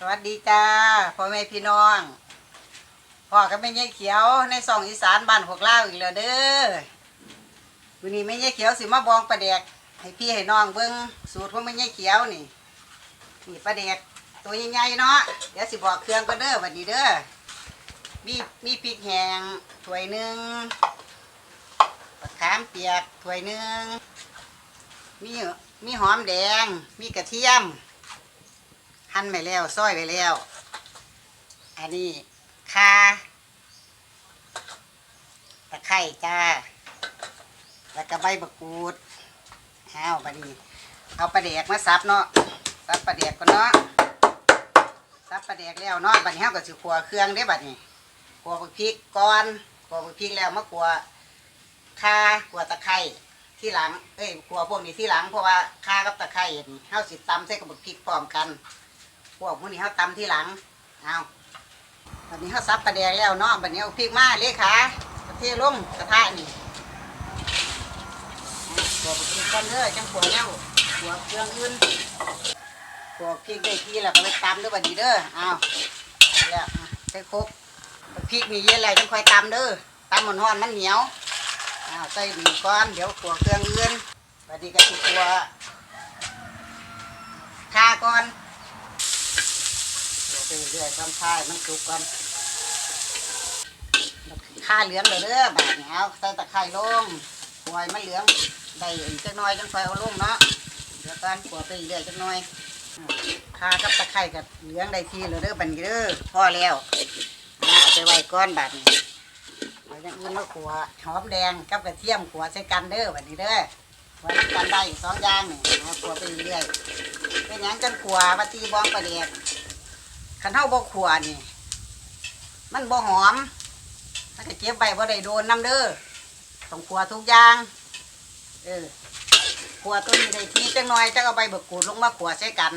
สวัสดีจ้าพ่อแม่พี่น้องพ่อก็ไม่ยายเขียวในซองอีสานบ้านพวกเล่าอีกแล้วเด้อวันนี้ไม่ยายเขียวสิมาบองปลาแดกให้พี่ให้น้องเบิ้งสูตรของไม่ยายเขียวนี่นี่ปลาแดกตัวใหญ่ๆเนาะเดี๋ยวสิบอกเครื่องก็เด้อวันนี้เด้อมีมีพริกแห้งถ้วยหนึ่งมะขามเปียกถ้วยหนึ่งมีมีหอมแดงมีกระเทียม หั่นไปแล้วซอยไปแล้ว อันนี้คาตะไคร่จ้า แล้วก็ใบมะกรูดเอาบัดนี้เอาปลาแดกมาซับเนาะซับปลาแดกก่อนเนาะซับปลาแดกแล้วเนาะบัดนี้เฮาก็สิขัวเครื่องได้บัดนี้ขัวบักพริกก่อนขัวบักพริกแล้วมาขัวคาขัวตะไคร่ที่หลัง เอ้ยขัวพวกนี้ที่หลังเพราะว่าคากับตะไคร่เฮาสิตำใส่กับบักพริกพร้อมกัน พวกมื้อนี้เขาตำที่หลังเอาบัดนี้เขาซับปลาแดงแล้วเนาะบัดนี้เอาพริกมาเลยค่ะกระเทียมลงกระทะนี่เอาพวกพริกกันเด้อจังขัวแล้วขัวเครื่องอื่นพวกพริกได้ที่แล้วก็ไปตำด้วยบัดนี้เด้อเอาแล้วใส่ครกพริกมีเยอะแล้วจังค่อยตำเด้อตำมันห้อนมันเหนียวเอาใส่หนึ่ก้อนเดี๋ยวขัวเครื่องอื่นบัดนี้ก็สิขัวข่าก่อน เรื่อยๆทำท่ายมันสุกก่อนข้าเหลืองเลยเด้อบาดนี้เอาใส่ตะไคร้ลงปล่อยมันเหลืองได้อีกจักหน่อยจังค่อยเอาลงเนาะเดี๋ยวกันปล่อยไปเรื่อยๆจักหน่อยข้ากับตะไคร้กับเหลืองได้ทีเลยเด้อบัดนี้เด้อพอแล้วนะเอาไปไว้ก้อนบาดนี้เอาอย่างอื่นมาขัวหอมแดงกับกระเทียมขัวใส่กันเด้อบัดนี้เด้อขัวน้กันได้สองอย่างนี่นะขัวไปเรื่อยเป็นหยังจังขัวมาตีบองประเดียก ขันเท่าบ่ขัวนี่ มันบ่หอม มันก็เก็บใบบ่ได้โดนน้ำเด้อต้องขัวทุกอย่าง เออขัวตัวนี้ได้ทีจังหน่อยจะเอาใบบักกูดลงมาขัวใส่กัน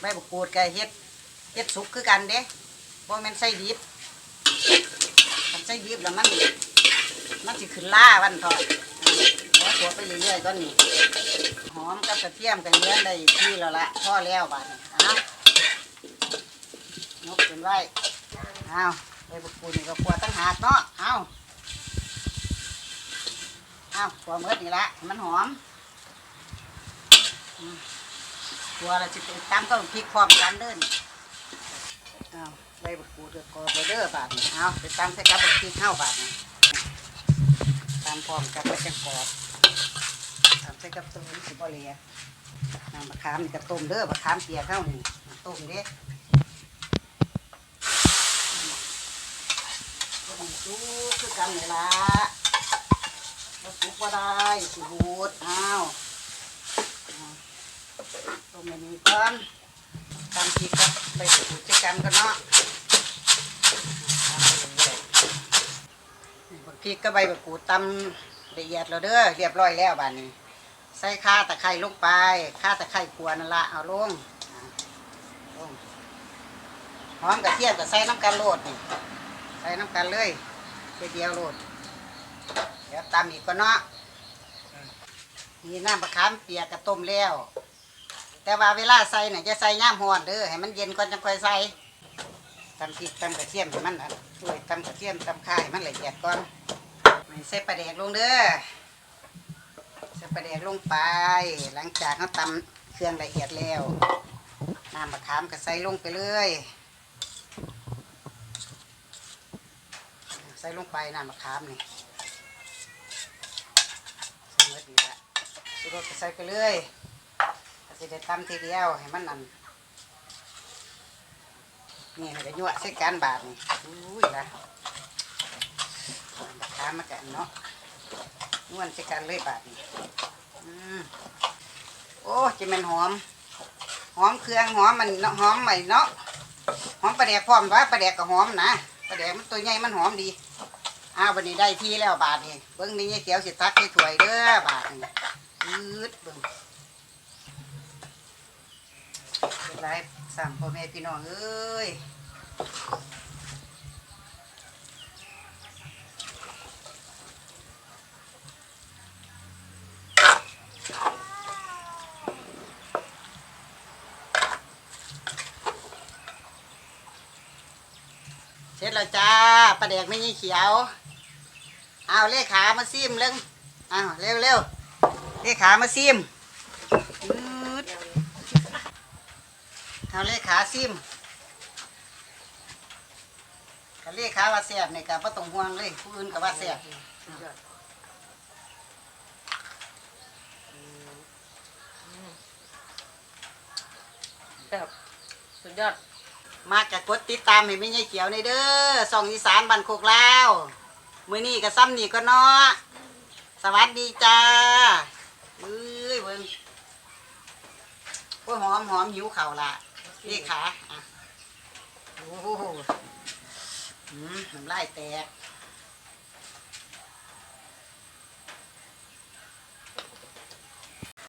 ใบบักกูดกับเฮ็ดเฮ็ดสุกคือกันเด้บ่แม่นใส่ดิบคันใส่ดิบแล้วมันมันสิขึ้นล่าวันเถอะเออขัวไปเรื่อยๆก่อนนี่หอมกับกระเทียมกับเนื้อได้ที่แล้วละพอแล้วบาดนี้อ้านกเป็น ไว้เอาไปบุกปูนี่ก็กลัวตั้งหากเนาะเอาเอากลัวเมื่อนี่ละมันหอมกลัวเราจะไปตำก็พริกพร้อมกันเด้นเอาไปบุกปูเดือดกอเด้อบาดนี่เอาไปตำใส่กับบุกพริกเข้าบาดนี่ตำพร้อมกันไปจังกอบตำใส่กับตัวนี้สิบ่เหลียน้ำมะขามนี่ก็ต้มเด้อมะขามเปียกเข้านี่ต้มเด้ ก็ต้องสู้คือกันนี่ละเราสุกว่าได้สิบูดอ้าวเอาต้มในนี้ก่อนตำพริกกับใบสูดจะกันกันเนาะบักพริกกับใบมะกรูดตำละเอียดแล้วเด้อเรียบร้อยแล้วบ้านนี้ ใส่ข่าตะไคร้ลงไปข่าตะไคร้ขวนั่นละเอาลงอ่าลงหอมกระเทียมกับใส่น้ำกันโลดนี่ใส่น้ำกันเลย เดียวเดียวโลดเดี๋ยวตำอีกก็เนาะนี่น้ำมะขามเปียกกระต้มแล้ว แต่ว่าเวลาใส่เนี่ยจะใส่ย่ามหอนเด้อให้มันเย็นก่อนจังค่อยใส่ตำพริกตำกระเทียมให้มันอะช่วยตำกระเทียมตำข่ายมันละเอียดก่อนนี่ใส่ปลาแดกลงเด้อใส่ปลาแดกลงไป หลังจากเขาตำเครื่องละเอียดแล้วน้ำมะขามก็ใส่ลงไปเลย ส่ลงไปน้ำมะขามนี่ใส่เมื่อดีละสุรสก็ใส่ไปเลยก็จะได้ตำทีเดียวให้มันนั่นนี่ให้ได้ยั่วใส่การบาดนี่อุ้ยละมะขามมากันเนาะนวลใส่กันเลยบาดนี่อืมโอ้จะมันหอม หอมเครื่องหอมมันเนาะหอมใหม่เนาะหอมปลาแดกพร้อมว่าปลาแดกก็หอมนะปลาแดกมันตัวใหญ่มันหอมดี อ้าววันนี้ได้ที่แล้วบาทนี่เบิ้งนี่เขียวสิตักให้ถวยเด้อบาทนี่ยืดเบิ้งเป็นไรสั่งพ่อแม่พี่น้องเอ้ยแล้วจ้าปลาแดกไม่ยี่เขียว เอาเลขามาซิมเรื่องเอาเร็วเร็วเลขามาซิมเอาเลขาซิมกับเลขาว่าแซ่บเนี่ยกับป้ต้องห่วงเลยผู้อื่นกับว่าแซ่บแบบสุดยอด มากกับกดติดตามให้ไม่ยี่เขียวในเด้อส่องอีสานบันโคกลาว มือนี่กับซ้ำนี่ก็เนาะสวัสดีจ้าเอ้ยเบิ่งโอ้ยหอมหอมหิวเข่าวละเลขาอะโอ้โหอืมน้ำลายแตก